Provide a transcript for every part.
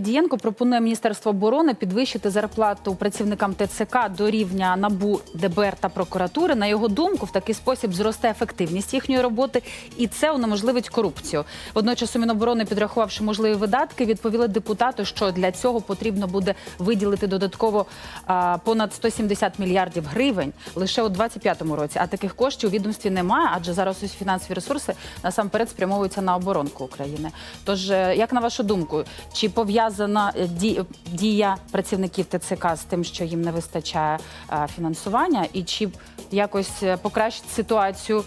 Дієнко пропонує Міністерство оборони підвищити зарплату працівникам ТЦК до рівня НАБУ, ДБР та прокуратури. На його думку, в такий спосіб зросте ефективність їхньої роботи, і це унеможливить корупцію. Водночас у Міноборони, підрахувавши можливі видатки, відповіли депутату, що для цього потрібно буде виділити додатково а, понад 170 мільярдів гривень лише у 2025 році. А таких коштів у відомстві немає, адже зараз усі фінансові ресурси насамперед спрямовуються на оборонку України. Тож, е, як на вашу думку, чи пов'язана е, дія працівників ТЦК з тим, що їм не вистачає е, фінансування, і чи якось е, покращить ситуацію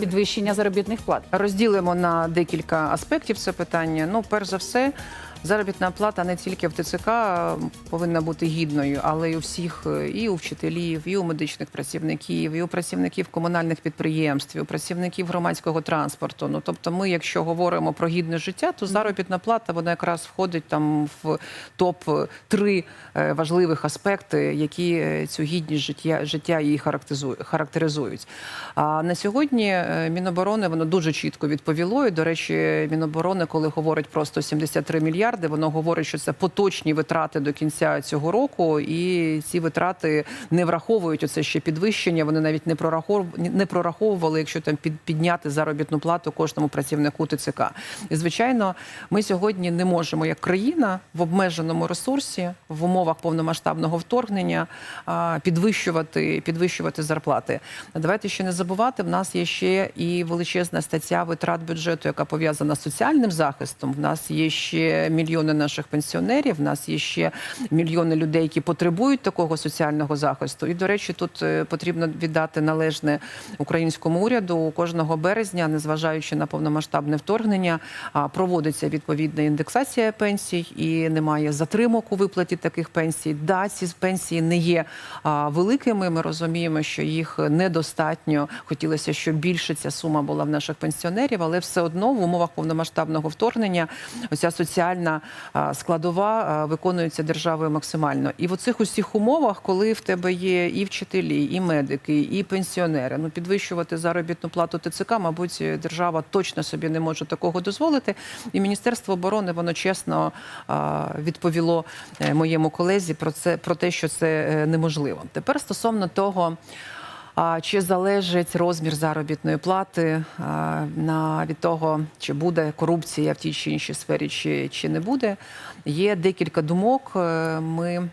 підвищення заробітних плат? Розділимо на декілька аспектів це питання. Ну, перш за все, заробітна плата не тільки в ТЦК повинна бути гідною, але й у всіх, е, і у вчителів, і у медичних працівників, і у працівників комунальних підприємств, і у працівників громадського транспорту. Ну тобто, ми, якщо говоримо про гідне життя, то заробітна плата вона якраз входить там в топ 3 важливих аспекти, які е, цю гідність життя життя її характеризують. А на сьогодні е, Міноборони воно дуже чітко відповіло. І, до речі, Міноборони, коли говорить про 173 мільярди, воно говорить, що це поточні витрати до кінця цього року, і ці витрати не враховують оце ще підвищення. Вони навіть не прораховували, не прораховували, якщо там під, підняти заробітну плату кожному працівнику ТЦК. І звичайно, ми сьогодні не можемо як країна в обмеженому ресурсі в умовах повномасштабного вторгнення підвищувати, підвищувати зарплати. Давайте ще не забувати. В нас є ще і величезна стаття витрат бюджету, яка пов'язана з соціальним захистом. В нас є ще мільйони наших пенсіонерів. В нас є ще мільйони людей, які потребують такого соціального захисту. І до речі, тут е, потрібно віддати належне українському уряду кожного березня, незважаючи на повномасштабне вторгнення, проводиться відповідна індексація пенсій і немає затримок у виплаті таких пенсій. Да, ці пенсії не є великими. Ми розуміємо, що їх недостатньо. Хотілося, щоб більше ця сума була в наших пенсіонерів, але все одно в умовах повномасштабного вторгнення оця соціальна а, складова виконується державою максимально. І в оцих усіх умовах, коли в тебе є і вчителі, і медики, і пенсіонери, ну підвищувати заробітну плату ТЦК, мабуть, держава точно собі не може такого дозволити. І Міністерство оборони воно чесно відповіло е, моєму колезі про це про те, що це е, неможливо. Тепер стосовно того. Чи залежить розмір заробітної плати на від того, чи буде корупція в тій чи іншій сфері, чи, чи не буде? Є декілька думок. Е, Ми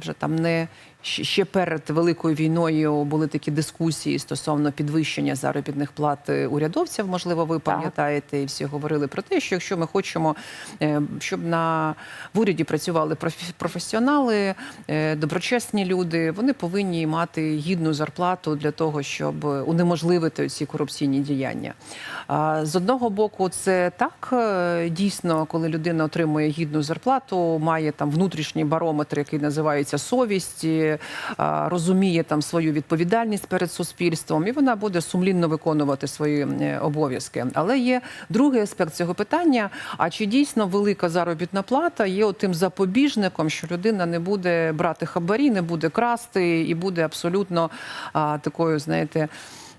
вже там не ще перед великою війною були такі дискусії стосовно підвищення заробітних плат е, урядовців. Можливо, ви пам'ятаєте, і всі говорили про те, що якщо ми хочемо, е, щоб на в уряді працювали професіонали, е, доброчесні люди, вони повинні мати гідну зарплату для того, щоб унеможливити ці корупційні діяння. З одного боку, це так дійсно, коли людина отримує гідну зарплату, має там внутрішній барометр, який називається совість, розуміє там свою відповідальність перед суспільством, і вона буде сумлінно виконувати свої е, обов'язки. Але є другий аспект цього питання: а чи дійсно велика заробітна плата є тим запобіжником, що людина не буде брати хабарі, не буде красти і буде абсолютно такою, знаєте.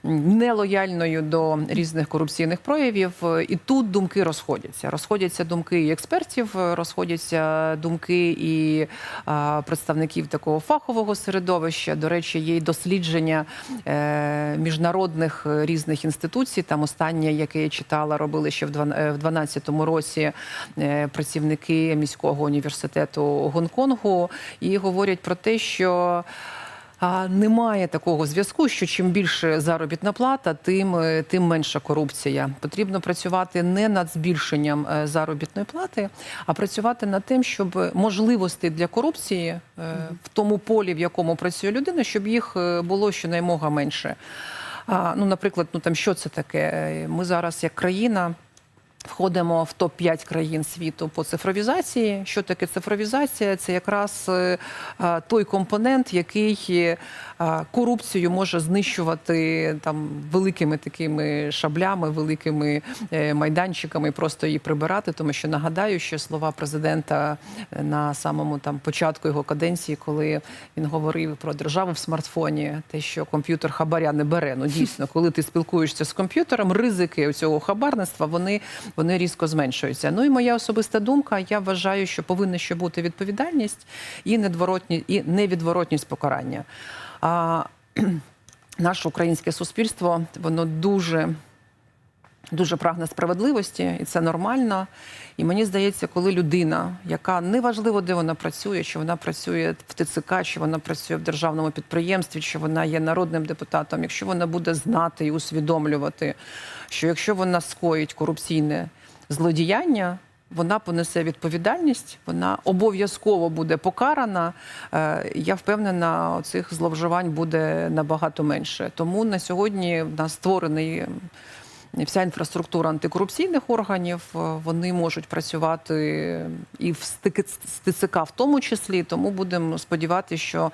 Нелояльною до різних корупційних проявів, і тут думки розходяться. Розходяться думки і експертів, розходяться думки і представників такого фахового середовища. До речі, є й дослідження е, міжнародних е, різних інституцій. Там останнє, яке я читала, робили ще в 2012 році е, працівники міського університету Гонконгу, і говорять про те, що а, Немає такого зв'язку, що чим більше заробітна плата, тим, е, тим менша корупція. Потрібно працювати не над збільшенням е, заробітної плати, а працювати над тим, щоб можливостей для корупції е, в тому полі, в якому працює людина, щоб їх було щонаймога менше. Ну, наприклад, ну там що це таке? Ми зараз як країна. Входимо в топ 5 країн світу по цифровізації. Що таке цифровізація? Це якраз е, е, той компонент, який е, корупцію може знищувати там великими такими шаблями, великими е, майданчиками, просто її прибирати. Тому що нагадаю, що слова президента е, на самому там початку його каденції, коли він говорив про державу в смартфоні, те, що комп'ютер хабаря не бере. Ну дійсно, коли ти спілкуєшся з комп'ютером, ризики цього хабарництва вони вони різко зменшуються. Ну і моя особиста думка. Я вважаю, що повинна ще бути відповідальність і недворотні, і невідворотність покарання. А наше українське суспільство воно дуже дуже прагне справедливості, і це нормально. І мені здається, коли людина, яка неважливо, де вона працює, чи вона працює в ТЦК, чи вона працює в державному підприємстві, чи вона є народним депутатом, якщо вона буде знати і усвідомлювати, що якщо вона скоїть корупційне злодіяння. Вона понесе відповідальність, вона обов'язково буде покарана. Е, Я впевнена, цих зловживань буде набагато менше. Тому на сьогодні в нас створений вся інфраструктура антикорупційних органів. е, Вони можуть працювати і в ТЦК в тому числі. Тому будемо сподіватися, що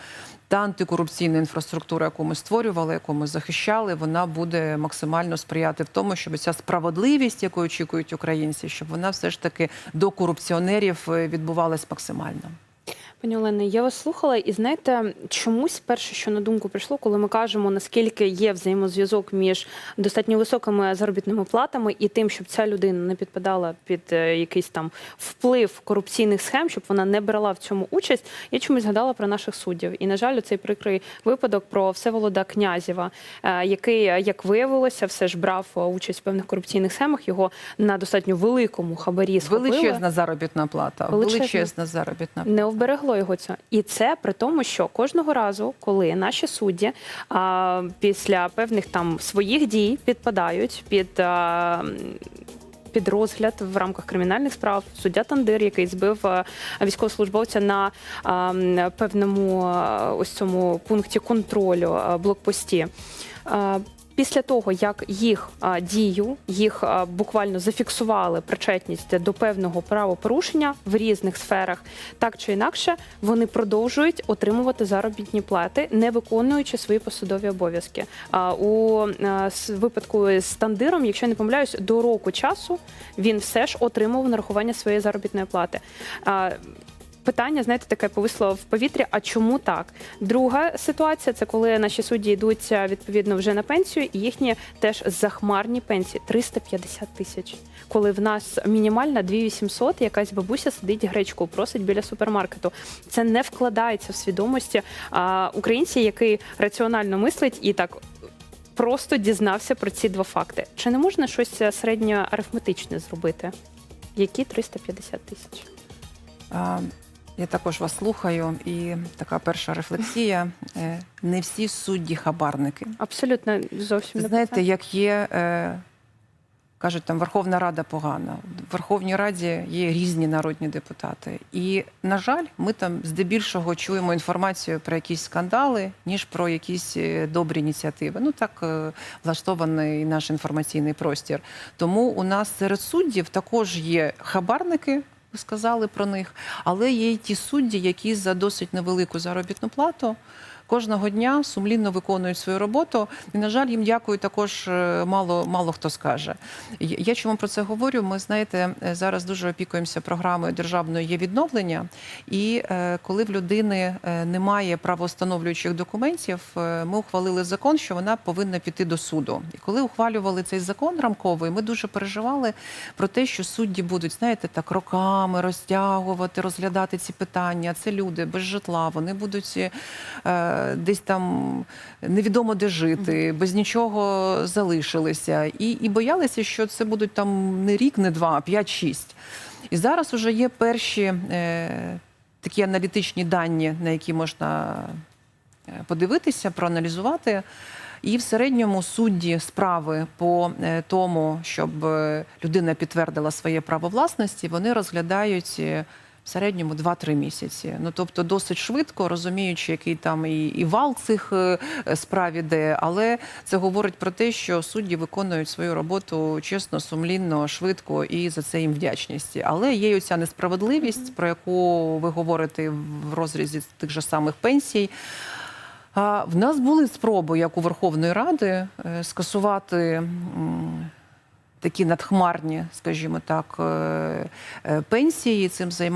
та антикорупційна інфраструктура, яку ми створювали, яку ми захищали, вона буде максимально сприяти в тому, щоб ця справедливість, яку очікують українці, щоб вона все ж таки до корупціонерів е, відбувалась максимально. Пані Олено, я вас слухала, і знаєте, чомусь перше, що на думку прийшло, коли ми кажемо, наскільки є взаємозв'язок між достатньо високими заробітними платами і тим, щоб ця людина не підпадала під е, якийсь там вплив корупційних схем, щоб вона не брала в цьому участь. Я чомусь згадала про наших суддів. І на жаль, цей прикрий випадок про Всеволода Князєва, е, який, е, як виявилося, все ж брав участь в певних корупційних схемах. Його на достатньо великому хабарі схопили. Величезна заробітна плата. Величезна. Величезна заробітна плата. Не вберегло його це. І це при тому, що кожного разу, коли наші судді а, після певних там своїх дій підпадають під. А, під розгляд в рамках кримінальних справ суддя Тандир, який збив військовослужбовця на певному ось цьому пункті контролю блокпості. Після того, як їх а, дію, їх а, буквально зафіксували причетність до певного правопорушення в різних сферах, так чи інакше, вони продовжують отримувати заробітні плати, не виконуючи свої посадові обов'язки. А у а, с- випадку з тандиром, якщо я не помиляюсь, до року часу він все ж отримував нарахування своєї заробітної плати. А, Питання, знаєте, таке повисло в повітрі. А чому так? Друга ситуація це коли наші судді йдуть відповідно вже на пенсію, і їхні теж захмарні пенсії 350 тисяч. Коли в нас мінімальна 2800, якась бабуся сидить гречку, просить біля супермаркету. Це не вкладається в свідомості а, українця, який раціонально мислить і так. Просто дізнався про ці два факти. Чи не можна щось е, середньоарифметичне зробити? Які 350 тисяч? Я також вас слухаю, і така перша рефлексія: Е, не всі судді хабарники. Абсолютно зовсім не знаєте, як є, е, кажуть, там Верховна Рада погана. В Верховній Раді є різні народні депутати. І, на жаль, ми там здебільшого чуємо інформацію про якісь скандали, ніж про якісь е, добрі ініціативи. Ну так влаштований наш інформаційний простір. Тому у нас серед суддів також є хабарники. Ви сказали про них, але є й ті судді, які за досить невелику заробітну плату кожного дня сумлінно виконують свою роботу. І, на жаль, їм дякую також е, мало, мало хто скаже. Я чому про це говорю? Ми знаєте, е, зараз дуже опікуємося програмою державної є відновлення. І е, коли в людини немає правоустановлюючих документів, ми ухвалили закон, що вона повинна піти до суду. І коли ухвалювали цей закон рамковий, ми дуже переживали про те, що судді будуть, знаєте, так роками розтягувати, розглядати ці питання. Це люди без житла, вони будуть десь там невідомо де жити, без нічого залишилися. І, і боялися, що це будуть там не рік, не два, а п'ять-шість. І зараз вже є перші е, такі аналітичні дані, на які можна е, подивитися, проаналізувати. І в середньому судді справи по е, тому, щоб е, людина підтвердила своє право власності, вони розглядають в середньому 2-3 місяці. Ну тобто досить швидко, розуміючи, який там і, і вал цих е, справ іде, але це говорить про те, що судді виконують свою роботу чесно, сумлінно, швидко і за це їм вдячність. Але є оця несправедливість, про яку ви говорите в розрізі тих же самих пенсій. А, В нас були спроби, як у Верховної Ради, е, скасувати такі надхмарні, скажімо так, е, пенсії. Цим займалися.